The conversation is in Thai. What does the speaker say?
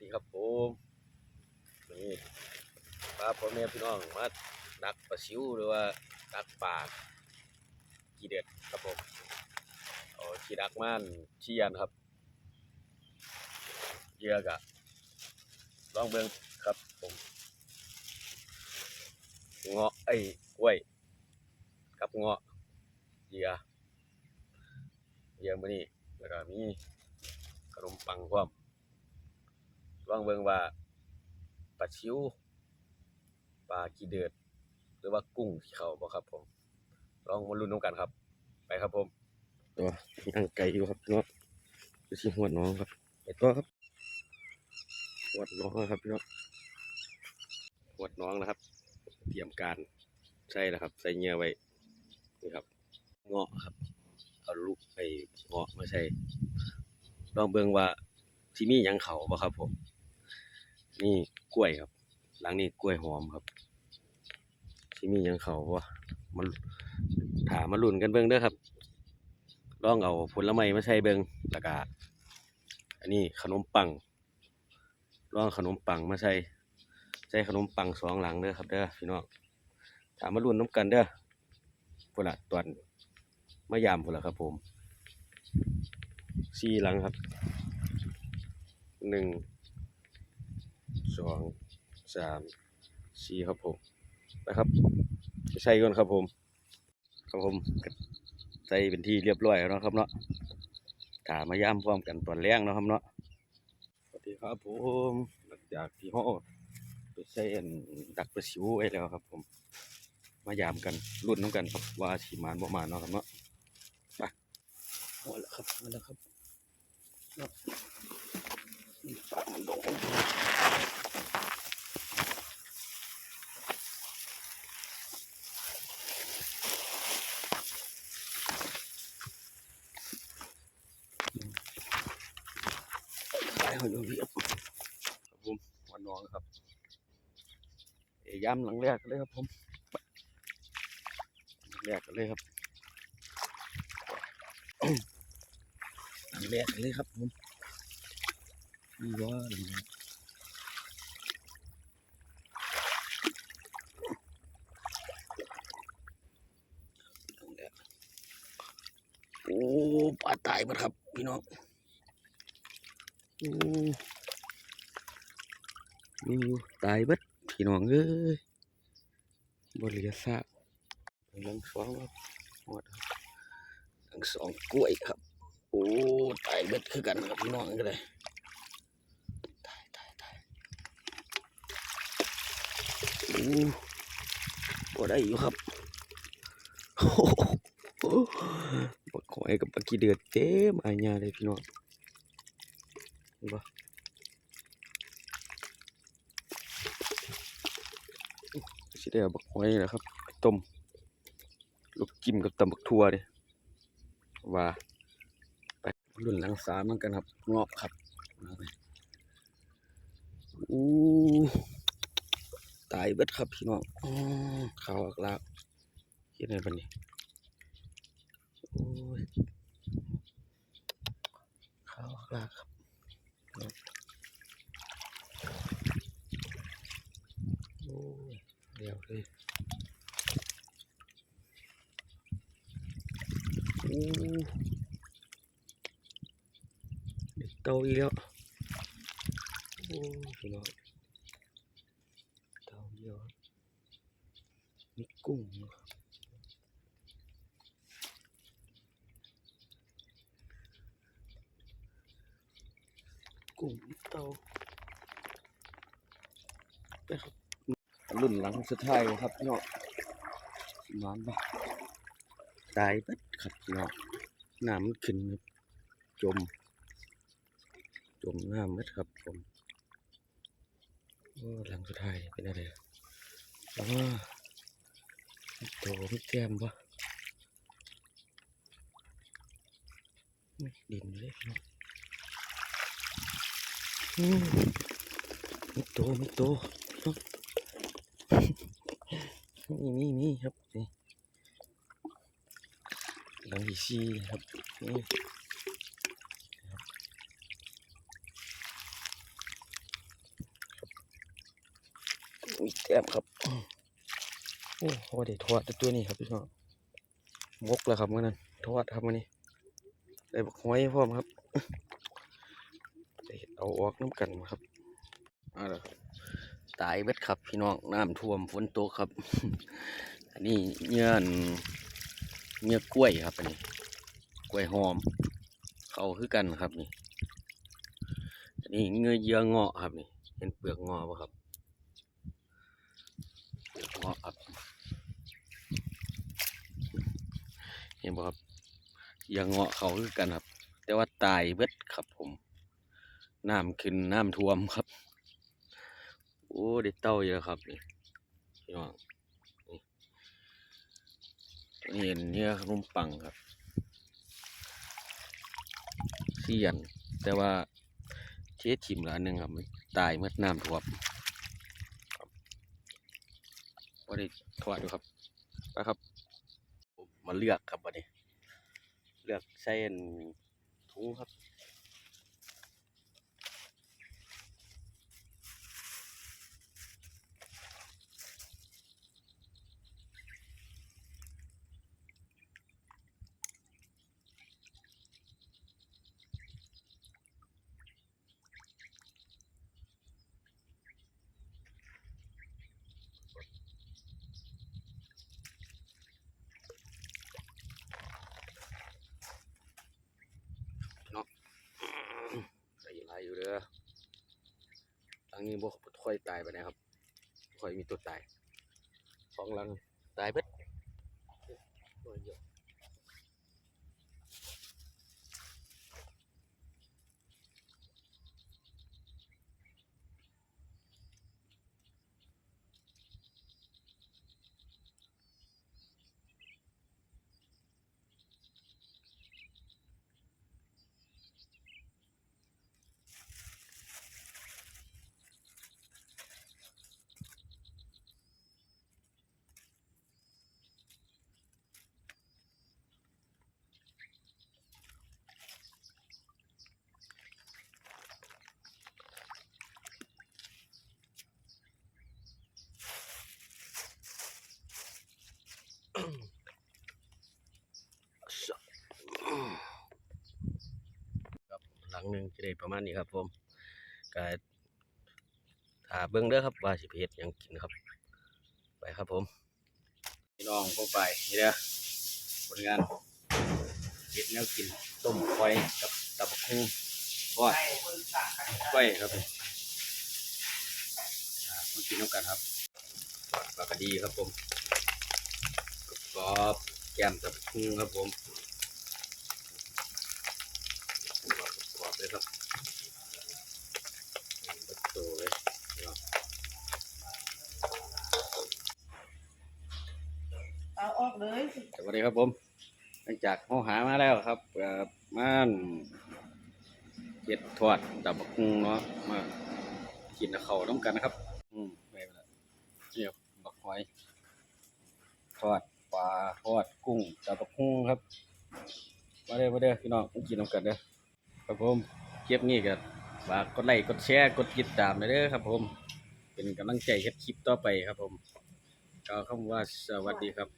ดีครับผมนี่ปลาพ่อแม่พี่น้องมาดักปลาซิวหรือว่าดักปลากีเด็ดครับผมเอาขี้ดักม่านเชียนครับเยื่อกะลองเบิ่งครับผมเงาะไอ้กล้วยกับเงาะเยื่อเยื่อมื้อนี้แล้วก็มีขนมปังพร้อม ลองเบิ่งว่าปลาชิวปลากีเดือด หรือว่ากุ้งที่เขาบ่ครับ ผม ลองมาลุ้นน้ำกันครับ ไปครับผมตัวย่างไก่อยู่ครับเนาะดูสิหัวน้องครับไปตัวครับหัวน้องนะครับพี่น้องหัวน้องนะครับ เตรียมการใช่แล้วครับ ใส่เหงื่อไว้นี่ครับเงาะครับเอาลูกไอ้เงาะมาใส่ลองเบิ่งว่าที่มีหยังเขาบ่ครับผม นี่กล้วยครับ หลังนี้กล้วยหอมครับที่มียังเขาบ่มันถามมาลุ้นกันเบิ่งเด้อครับลองเอาผลไม้มาใส่เบิ่งแล้วก็อันนี้ขนมปังลองขนมปังมาใส่ใส่ขนมปังสองหลังเด้อครับเด้อพี่น้องถามมาลุ้นน้ำกันเด้อพุ่นละตอนมายามพุ่นละครับผมสี่หลังครับหนึ่ง สองสามสี่ครับผมนะครับใส่ก่อนครับผมครับผมใส่เป็นที่เรียบร้อยแล้วนะครับเนาะถามาย่ามพร้อมกันตอนแรงนะครับเนาะสวัสดีครับผมหลังจากที่ห่อไปใส่ดักประสิวไว้แล้วครับ ผม มายามกันรุ่นน้ำกันครับว่าสีมานบ่มานเนาะครับเนาะไปเอาละครับเอาละครับเนาะนี่ปากมันโดนสายหอยเวียบ ครับผมวันนองครับย้ำหลังแรกเลยครับผมหลังแรกกันเลยครับหลังแรกกันเลยครับผม นี่ว่าหลังแรกหลังแรกโอ้ปลาตายหมดครับ พี่น้องโอ้นี่ตายเบิดพี่น้องเอ้ยบริยาซากลังสองครับหมดครับลังสองกล้วยครับ โอ้ ตายเบิดคือกันครับพี่น้องก็เลยตายตายตาย โอ้ได้อยู่ครับโอ้โหบักหอยกับบักกีเดือดเต็มอาญาเลยพี่น้องเห็นปะสิได้บักหอยนะครับ ต้มลูกจิ้มกับตำบักทั่วดิว่าไปรุ่นหลังสามเหมือนกันครับเงาะครับอู้ ตายเบิดครับพี่น้องอื้อขาวอักลากเฮ็ดไงบัดนี้โอ้ยขาวอักลากครับโอ้ยเดี๋ยวเลยโอ้เด็กโตอีกแล้วโอ้พี่น้องเตาเดียวครับมีกุ้งอยู่ครับ กุ้งมีเตาไปครับรุ่นหลังสุดท้ายครับพี่น้องนอนบ่ตายเบิดครับพี่น้องน้ำมันขึ้นครับจม จมน้ำเบิดครับผมหลังสุดท้ายเป็นอะไรแล้วว่าโตไม่แก้มบ่ดินเลยพี่น้องอื มไม่โตม่โตพี่น้องนี่นี่นี่ครับนี่หลังที่สี่ครับนี่มีแต้มครับ โอ้โหได้ทอดตัวนี้ครับพี่น้องมกแล้วครับมื่อนั้นทอดครับมื่อนี้ได้บักหอยพร้อมครับ เอาออกน้ำกันครับอาละครับตายเบ็ดครับ พี่น้องน้ำท่วมฝนตกครับ อันนี้เนื้อนเนื้อกล้วยครับอันนี้กล้วยหอม เขาคือกันครับนี่อันนี้เงยเยื่อเงาะครับนี่เห็นเปลือกเงาะป่ะครับเปลือกงาะครับเห็นป่ะครับเยื่อเงาะเขาคือกันครับ แต่ว่าตายเบิดครับผม น้ำขึ้นน้ำท่วมครับ โอ้ได้เต้าเยอะครับนี่พี่น้องนี่เห็นเนื้อขนมปังครับเสียน แต่ว่าเททิมละอันหนึ่งครับ มันตายเมื่อน้ำท่วมครับว่าได้ทอดดูครับไปครับมาเลือกครับวันนี้ เลือกใส่อันถุงครับ ใส่หลายอยู่เด้อหลังนี้ บ่ค่อยตายไปนะครับค่อยมีตัวตายสองลังตายเบิดตัวเดียวครับหลั งหนึ่งจะได้ประมาณนี้ครับผมก็ถาเบิ่งเด้อครับว่าสิเพชรยังกินครับ ไปครับผมพี่น้องพวกไปนี่เด้อผลงานเฮ็ดแนวกินต้มควายกับตับกหุ่งทอดก้อยครับผมากินน้ำกันครับปลากระดีครับผมกรอบแกมตับกหุ่งครับผมกรอบๆเลยครับบัดโตเลยพี่น้อง เลยสวัสดีครับผมหลังจากเขาหามาแล้วครับม่านเห็ดทอดตับบักหุ่งเนาะมากินเขาวน้ำกันนะครับ อืมไปแล้วเจียวบักหอยทอดปลาทอดกุ้งตับบักหุ่งครับมาเด้อมาเด้อพี่น้องกินน้ำกันเด้อครับผมเก็บนี่กันฝากกดไลค์กดแชร์กดติดตามหน่อยเด้อครับ ผม เป็นกำลังใจเฮ็ดคลิปต่อไปครับผมกล่าวคำว่าสวัสดีครับ